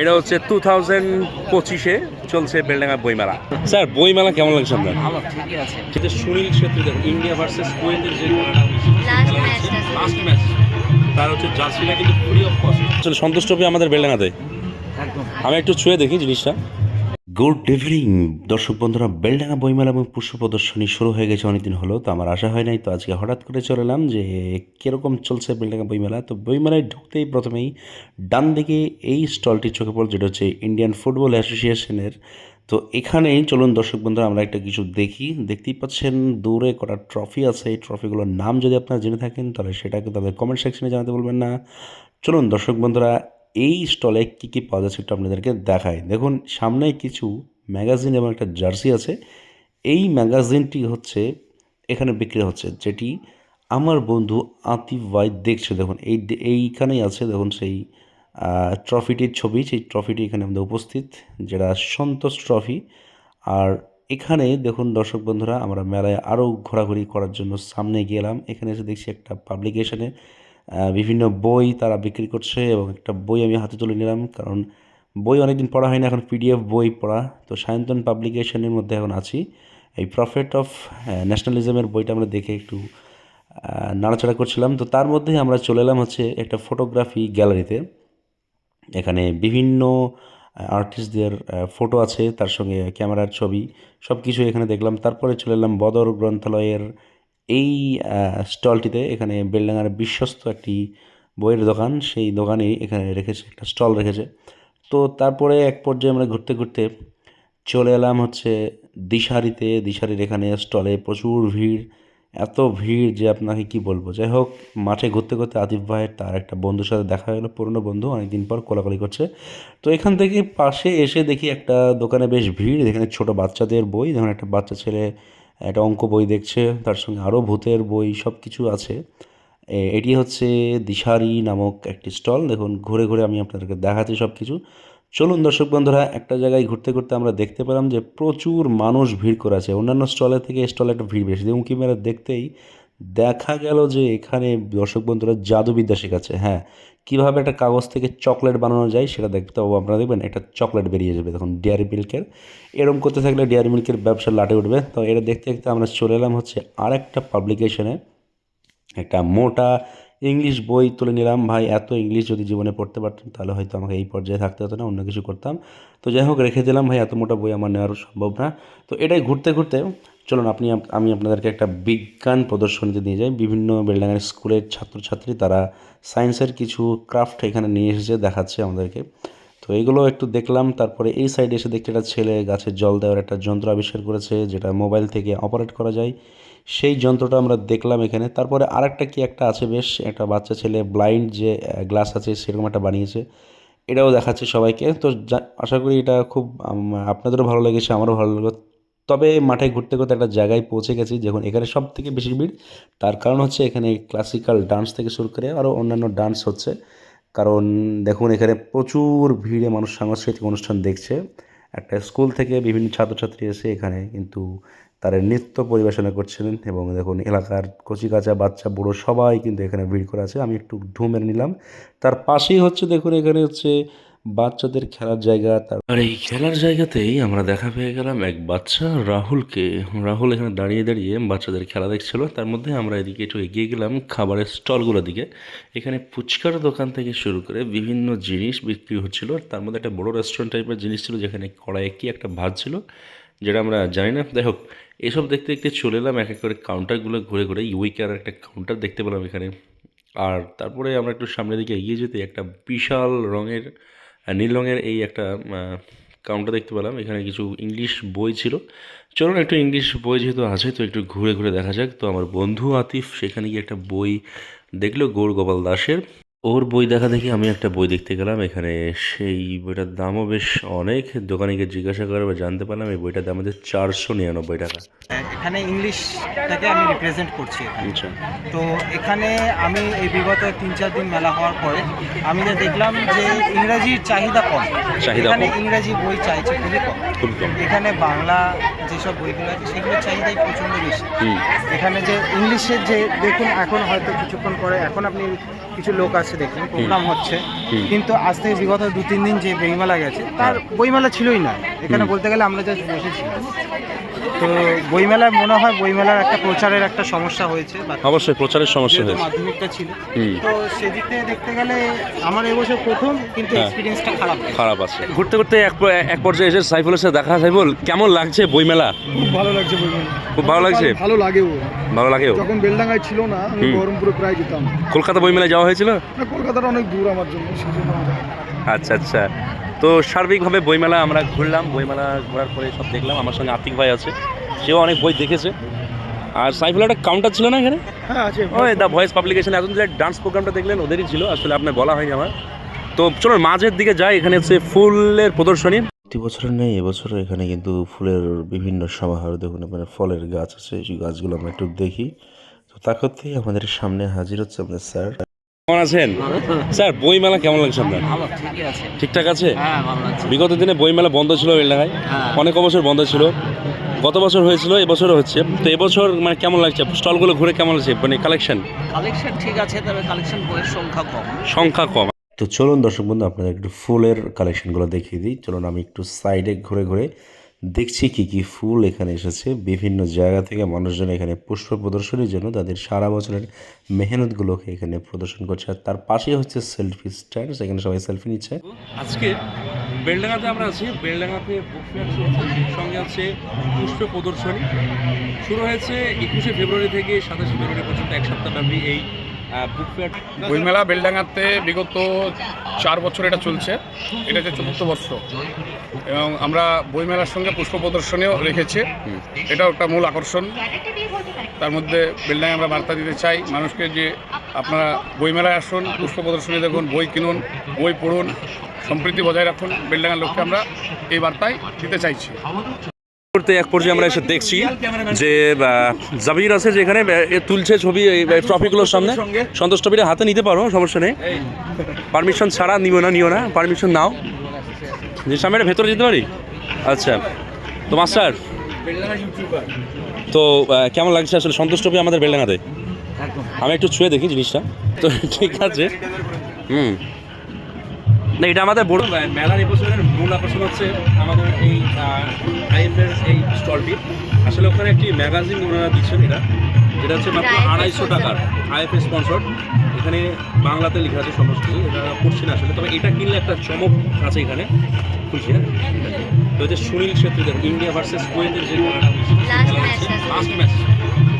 এটা হচ্ছে two thousand পঁচিশে চলছে বেলডাঙ্গা বইমেলা। স্যার বইমেলা কেমন লাগছে আপনার? ভালো ঠিকই আছে। যেটা সুনীল ছেত্রী ইন্ডিয়া ভার্সেস কুয়েতের যে। লাস্ট ম্যাচ তার হচ্ছে জার্সিটা কিন্তু ফ্রি অফ কস্ট আসলে সন্তুষ্ট হবে আমাদের বেলডাঙ্গাতে। একদম। আমি একটু ছুঁয়ে দেখি জিনিসটা। গুড ইভিনিং, দর্শক বন্ধুরা, বেলডাঙ্গা বইমেলা এবং পুষ্প প্রদর্শনী শুরু হয়ে গেছে অনেকদিন হলো, তো আমার আশা হয় নাই, তো আজকে হঠাৎ করে চলে এলাম যে কীরকম চলছে বেলডাঙ্গা বইমেলা, তো বইমেলায় ঢুকতেই প্রথমেই ডান দিকে এই স্টলটি চোখে পড়ল, যেটা হচ্ছে ইন্ডিয়ান ফুটবল অ্যাসোসিয়েশনের। তো এখানেই চলুন দর্শক বন্ধুরা, আমরা একটা কিছু দেখি, দেখতেই পাচ্ছেন দূরে কটা ট্রফি আছে, এই ট্রফিগুলোর নাম যদি আপনারা জেনে থাকেন, তাহলে সেটাকে তাদের কমেন্ট সেকশনে জানাতে বলবেন না। চলুন দর্শক বন্ধুরা এই স্টলে কী কী পাওয়া যাচ্ছে একটু আপনাদেরকে দেখাই। দেখুন সামনে কিছু ম্যাগাজিন এবং একটা জার্সি আছে। এই ম্যাগাজিনটি হচ্ছে, এখানে বিক্রি হচ্ছে, যেটি আমার বন্ধু আতিফ ভাই দেখছে। দেখুন, এই এইখানেই আছে, দেখুন সেই ট্রফিটির ছবি। সেই ট্রফিটি এখানে আমাদের উপস্থিত, যেটা সন্তোষ ট্রফি। আর এখানে দেখুন, দর্শক বন্ধুরা, আমরা মেলায় আরও ঘোরাঘুরি করার জন্য সামনে গেলাম এখানে এসে দেখছি একটা পাবলিকেশনে বিভিন্ন বই তারা বিক্রি করছে এবং একটা বই আমি হাতে তুলে নিলাম কারণ বই অনেকদিন পড়া হয় না এখন পিডিএফ বই পড়া। তো সায়ন্তন পাবলিকেশনের মধ্যে এখন আছি। এই প্রফিট অফ ন্যাশনালিজমের বইটা আমরা দেখে একটু নাড়াচাড়া করছিলাম। তো তার মধ্যেই আমরা চলে এলাম হচ্ছে একটা ফটোগ্রাফি গ্যালারিতে এখানে বিভিন্ন আর্টিস্টদের ফটো আছে, তার সঙ্গে ক্যামেরার ছবি সব কিছু এখানে দেখলাম। তারপরে চলে এলাম বদর গ্রন্থালয়ের এই স্টলটিতে এখানে বেলডাঙ্গার বিশ্বস্ত একটি বইয়ের দোকান, সেই দোকানে এখানে রেখেছে, একটা স্টল রেখেছে। তো তারপরে এক পর্যায়ে আমরা ঘুরতে ঘুরতে চলে এলাম হচ্ছে দিশারিতে। দিশারির এখানে স্টলে প্রচুর ভিড়, এত ভিড় যে আপনাকে কি বলব? যাই হোক, মাঠে ঘুরতে ঘুরতে আতিফ ভাইয়ের তার একটা বন্ধুর সাথে দেখা হলো পুরনো বন্ধু, অনেকদিন পর কোলাকুলি করছে। তো এখান থেকে পাশে এসে দেখি একটা দোকানে বেশ ভিড়, এখানে ছোট বাচ্চাদের বই, যেমন একটা বাচ্চা ছেলে একটা অঙ্ক বই দেখছে, তার সঙ্গে আরও ভূতের বই সব কিছু আছে এটি হচ্ছে দিশারি নামক একটি স্টল। দেখুন, ঘুরে ঘুরে আমি আপনাদেরকে দেখাচ্ছি সব কিছু চলুন দর্শক বন্ধুরা, একটা জায়গায় ঘুরতে ঘুরতে আমরা দেখতে পেলাম যে প্রচুর মানুষ ভিড় করেছে। অন্যান্য স্টলের থেকে স্টলে একটা ভিড় বেশি। উঁকি মেরা দেখতেই দেখা গেল যে এখানে দর্শক বন্ধুরা জাদুবিদ্যা শেখাচ্ছে। হ্যাঁ কীভাবে একটা কাগজ থেকে চকলেট বানানো যায় সেটা দেখতে পাবো, আপনারা দেখবেন একটা চকলেট বেরিয়ে যাবে। তখন ডেয়ারি মিল্কের। এরম করতে থাকলে ডেয়ারি মিল্কের ব্যবসা লাটে উঠবে। তো এটা দেখতে দেখতে আমরা চলে এলাম হচ্ছে আর একটা পাবলিকেশনে একটা মোটা ইংলিশ বই তুলে নিলাম। ভাই, এত ইংলিশ যদি জীবনে পড়তে পারতাম, তাহলে হয়তো আমাকে এই পর্যায়ে থাকতে হতো না, অন্য কিছু করতাম। তো যাই হোক, রেখে দিলাম। ভাই, এত মোটা বই আমার নেওয়ারও সম্ভব না। তো এটাই ঘুরতে ঘুরতে চলুন, আপনি আমি আপনাদেরকে একটা বিজ্ঞান প্রদর্শনীতে নিয়ে যাই। বিভিন্ন বেলডাঙ্গার স্কুলের ছাত্রছাত্রী তারা সায়েন্সের কিছু ক্রাফট এখানে নিয়ে এসেছে, দেখাচ্ছে আমাদেরকে। তো এইগুলো একটু দেখলাম, তারপরে এই সাইডে এসে দেখতে একটা ছেলে গাছে জল দেওয়ার একটা যন্ত্র আবিষ্কার করেছে, যেটা মোবাইল থেকে অপারেট করা যায়। সেই যন্ত্রটা আমরা দেখলাম এখানে। তারপরে আরেকটা কি একটা আছে বেশ, একটা বাচ্চা ছেলে ব্লাইন্ড যে গ্লাস আছে, সেরকম একটা বানিয়েছে। এটাও দেখাচ্ছে সবাইকে। তো আশা করি এটা খুব আপনাদেরও ভালো লেগেছে, আমারও ভালো লাগল তবে মাঠে ঘুরতে ঘুরতে একটা জায়গায় পৌঁছে গেছি যখন এখানে সব থেকে বেশি ভিড়। তার কারণ হচ্ছে এখানে ক্লাসিক্যাল ডান্স থেকে শুরু করে আরও অন্যান্য ডান্স হচ্ছে। কারণ দেখুন, এখানে প্রচুর ভিড়ে মানুষ সাংস্কৃতিক অনুষ্ঠান দেখছে। একটা স্কুল থেকে বিভিন্ন ছাত্রছাত্রী এসে এখানে কিন্তু তারা নৃত্য পরিবেশনা করছিলেন এবং দেখুন, এলাকার কচিকাচা বাচ্চা, বুড়ো সবাই কিন্তু এখানে ভিড় করে আছে। আমি একটু ঢু মেরে নিলাম। তার পাশেই হচ্ছে দেখুন, এখানে হচ্ছে বাচ্চাদের খেলার জায়গা আর এই খেলার জায়গাতেই আমরা দেখা পেয়ে গেলাম এক বাচ্চা রাহুলকে। রাহুল এখানে দাঁড়িয়ে দাঁড়িয়ে বাচ্চাদের খেলা দেখছিল। তার মধ্যে আমরা এদিকে একটু এগিয়ে গেলাম খাবারের স্টলগুলোর দিকে। এখানে ফুচকার দোকান থেকে শুরু করে বিভিন্ন জিনিস বিক্রি হচ্ছিল। তার মধ্যে একটা বড় রেস্টুরেন্ট টাইপের জিনিস ছিল, যেখানে কড়াইয়ে কি একটা ভাত ছিল, যেটা আমরা জানি না। হোক, এসব দেখতে দেখতে চলে এলাম, এক এক করে কাউন্টারগুলো ঘুরে ঘুরে ইউইকার একটা কাউন্টার দেখতে পেলাম এখানে। আর তারপরে আমরা একটু সামনের দিকে এগিয়ে যেতে, একটা বিশাল রঙের নীল রঙের এই একটা কাউন্টার দেখতে পেলাম। এখানে কিছু ইংলিশ বই ছিল। চলুন একটু ইংলিশ বই যেহেতু আছে, তো একটু ঘুরে ঘুরে দেখা যাক। তো আমার বন্ধু আতিফ সেখানে গিয়ে একটা বই দেখল গৌর গোপাল দাসের। ওর বই দেখা দেখি আমি একটা বই দেখতে গেলাম এখানে সেই বইটার দামও বেশ অনেক। দোকানে গিয়ে জিজ্ঞাসা করে বা জানতে পারলাম এই বইটার দাম হচ্ছে চারশো নিরানব্বই টাকা। এখানে ইংলিশ ইংলিশটাকে আমি রিপ্রেজেন্ট করছি আচ্ছা। তো এখানে আমি এই বিগত তিন চার দিন মেলা হওয়ার পরে আমি যে দেখলাম যে ইংরেজির চাহিদা কম। চাহিদা। ইংরেজি বই চাইছে খুবই কম। খুব কম এখানে বাংলা যেসব বইগুলো আছে সেগুলোর চাহিদাই প্রচণ্ড বেশি। এখানে যে ইংলিশের যে দেখুন এখন হয়তো কিছুক্ষণ পরে এখন আপনি কিছু লোক আছে দেখুন প্রোগ্রাম হচ্ছে। কিন্তু আজ থেকে বিগত দু তিন দিন যে বইমেলা গেছে তার বইমেলা ছিলই না। এখানে বলতে গেলে আমরা জাস্ট বসেছিলাম। তো বইমেলায় মনে হয় বইমেলার একটা প্রচারের একটা সমস্যা হয়েছে অবশ্যই প্রচারের সমস্যা হয়েছে। মাধ্যমিকটা ছিল। হুম। তো সেদিক থেকে দেখতে গেলে আমার এবছর প্রথম কিন্তু হ্যাঁ। এক্সপিরিয়েন্সটা খারাপ খারাপ আছে। ঘুরতে ঘুরতে এক এক পর্যায়ে এসে সাইফুলের সাথে দেখা সাইফুল কেমন লাগছে বইমেলা? খুব ভালো লাগছে বইমেলা। খুব ভালো লাগছে? ভালো লাগেও। ভালো লাগেও? যখন বেলডাঙ্গায় ছিল না আমি বহরমপুরে প্রায় যেতাম। কলকাতা বইমেলায় যাওয়া হয়েছিল? না কলকাতাটা অনেক দূর আমার জন্য। আচ্ছা আচ্ছা। তো সার্বিকভাবে বইমেলা আমরা ঘুরলাম বইমেলা ঘোরার পরে সব দেখলাম আমার সঙ্গে আতিক ভাই আছে সেও অনেক বই দেখেছে। আর সাইফুল একটা কাউন্টার ছিল না এখানে? হ্যাঁ আছে ওই দ্য ভয়েস পাবলিকেশন এখন যে ডান্স প্রোগ্রামটা দেখলেন ওদেরই ছিল আসলে আপনার বলা হয়নি আমার। তো চলো মাঝের দিকে যাই এখানে হচ্ছে ফুলের প্রদর্শনী। প্রতি বছরের নেই এবছরও এখানে কিন্তু ফুলের বিভিন্ন সমাহার দেখুন মানে ফলের গাছ আছে সেই গাছগুলো আমরা একটু দেখি। তো তা করতেই আমাদের সামনে হাজির হচ্ছে আমাদের স্যার। কেমন আছেন? স্যার বইমেলা কেমন লাগছে আপনার? ভালো আছে। ঠিকঠাক আছে? হ্যাঁ ভালো লাগছে বিগত দিনে বইমেলা বন্ধ ছিল এলাকায় হ্যাঁ। অনেক বছর বন্ধ ছিল। গত বছর হয়েছিল এবছরও হচ্ছে। তো এবছর মানে কেমন লাগছে? স্টলগুলো ঘুরে কেমন লাগছে? মানে কালেকশন কালেকশন ঠিক আছে তবে কালেকশন বইয়ের সংখ্যা কম। সংখ্যা কম। তো চলুন দর্শক বন্ধু আপনাদের একটু ফুলের কালেকশনগুলো দেখিয়ে দিই। চলুন আমি একটু সাইডে ঘুরে ঘুরে দেখছি কি কি ফুল এখানে এসেছে। বিভিন্ন জায়গা থেকে মানুষজন এখানে পুষ্প প্রদর্শনীর জন্য তাদের সারা বছরের মেহনতগুলোকে এখানে প্রদর্শন করছে। আর তার পাশেই হচ্ছে সেলফি স্ট্যান্ড সেখানে সবাই সেলফি নিচ্ছে। আজকে বেলডাঙ্গাতে আমরা আছি। বেলডাঙ্গাতে সঙ্গে আছে পুষ্প প্রদর্শনী। শুরু হয়েছে একুশে ফেব্রুয়ারি থেকে সাতাশে ফেব্রুয়ারি পর্যন্ত এক সপ্তাহব্যাপী এই বইমেলা বেলডাঙ্গাতে বিগত চার বছর এটা চলছে। এটা হচ্ছে চতুর্থ বর্ষ। এবং আমরা বইমেলার সঙ্গে পুষ্প প্রদর্শনীও রেখেছি। এটাও একটা মূল আকর্ষণ। তার মধ্যে বেলডাঙ্গে আমরা বার্তা দিতে চাই, মানুষকে যে আপনারা বইমেলায় আসুন, পুষ্প প্রদর্শনী দেখুন, বই কিনুন, বই পড়ুন, সম্প্রীতি বজায় রাখুন, বেলডাঙ্গার লোককে আমরা এই বার্তায় দিতে চাইছি। করতে এক পর্যায়ে আমরা এসে দেখছি যে জাবির আছে যেখানে তুলছে ছবি ট্রফিগুলোর সামনে। সন্তোষ ট্রফিটা হাতে নিতে পারো, সমস্যা নেই। পারমিশন ছাড়া নিও না নিও না, পারমিশন নাও। যে সামনে ভেতরে যেতে পারি? আচ্ছা। তো মাস্টার, তো কেমন লাগছে আসলে সন্তোষ ট্রফি আমাদের বেলডাঙাতে আমি একটু ছুঁয়ে দেখি জিনিসটা। তো ঠিক আছে। হুম। এটা আমাদের বড় মেলার এবছরের মূল আকর্ষণ হচ্ছে আমাদের এই আইএফের এই স্টলটি। আসলে ওখানে একটি ম্যাগাজিন ওনারা দিচ্ছেন এটা যেটা হচ্ছে মাত্র আড়াইশো টাকার আইএফএ স্পন্সর এখানে বাংলাতে লেখা আছে সমস্ত কিছু এটা পড়ছি না আসলে তবে এটা কিনলে একটা চমক আছে এখানে খুলছি। হ্যাঁ তো হচ্ছে সুনীল ছেত্রী দেখুন ইন্ডিয়া ভার্সেস কুয়েতের যে লাস্ট ম্যাচ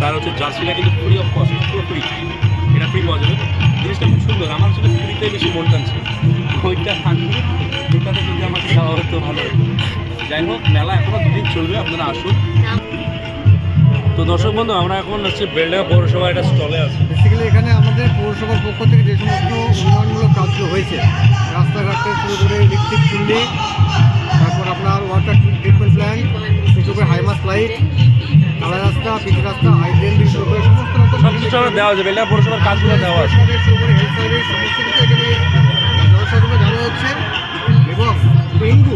তার হচ্ছে জার্সিটা কিন্তু ফ্রি অফ কস্ট পুরো ফ্রি এটা ফ্রি পাওয়া জিনিসটা খুব সুন্দর। আমার আসলে ফ্রিতে বেশি মন টানছে ওইটা আনলে ওইটাতে যদি আমাকে দেওয়া হতো ভালো। যাই হোক, মেলা এখনও দুদিন চলবে, আপনারা আসুন। তো দর্শক বন্ধু, আমরা এখন হচ্ছে বেলডাঙ্গা পৌরসভা একটা স্টলে আছি। বেসিক্যালি এখানে আমাদের পৌরসভার পক্ষ থেকে যে সমস্ত উন্নয়নমূলক কাজগুলো হয়েছে, রাস্তাঘাট থেকে শুরু করে ইলেকট্রিক চুল্লি, তারপর আপনার ওয়াটার ট্রিটমেন্ট প্ল্যান বিশেষ করে হাইমাস লাইট কালা রাস্তা, পিচ রাস্তা হাইড্রেন শুরু করে আমরা দেওয়া যাবে বেলডাঙ্গা পৌরসভার কাজগুলো দেওয়া আছে। এবং ডেঙ্গু।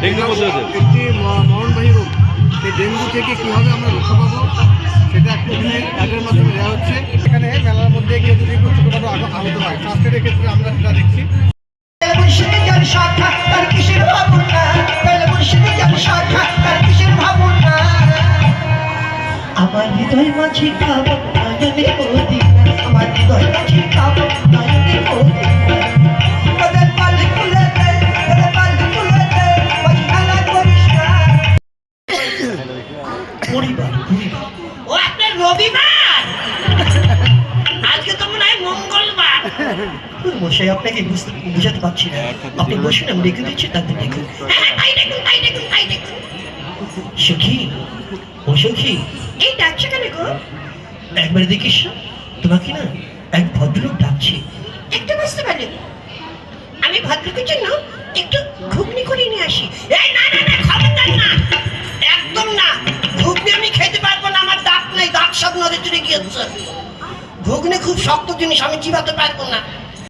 ডেঙ্গু একটি মরণবাহী রোগ। সেই ডেঙ্গু থেকে কীভাবে আমরা রক্ষা পাবো সেটা একটা এখানে অ্যাডের মাধ্যমে দেওয়া হচ্ছে। এখানে মেলার মধ্যে গিয়ে যদি একটু ছোটোখাটো আগ- আহত হয়। এডের ক্ষেত্রে আমরা সেটা দেখছি। তার কিসের ভাবনা? আমার হৃদয় মাঝি খাব ও আপনার রবিবার? আজকে তো মনে হয় মঙ্গলবার। মশাই আপনাকে বুঝাতে পারছি না। আপনি বসুন আমি রেখে দিচ্ছি তাদের দেখুন হ্যাঁ তাই দেখুন সখী ও সখী এই ডাকছে কেন গো? একবার দেখিস তোমাকে না এক ভদ্রলোক ডাকছে। একটু বুঝতে পারলেন? আমি ভদ্রকের জন্য একটু ঘুগনি করে নিয়ে আসি। এই না না না না ঘুগনি আমি খেতে পারব না, আমার দাঁত নেই, দাঁত সব নদী চলে গিয়েছে ঘুগনি খুব শক্ত জিনিস, আমি চিবাতে পারব না।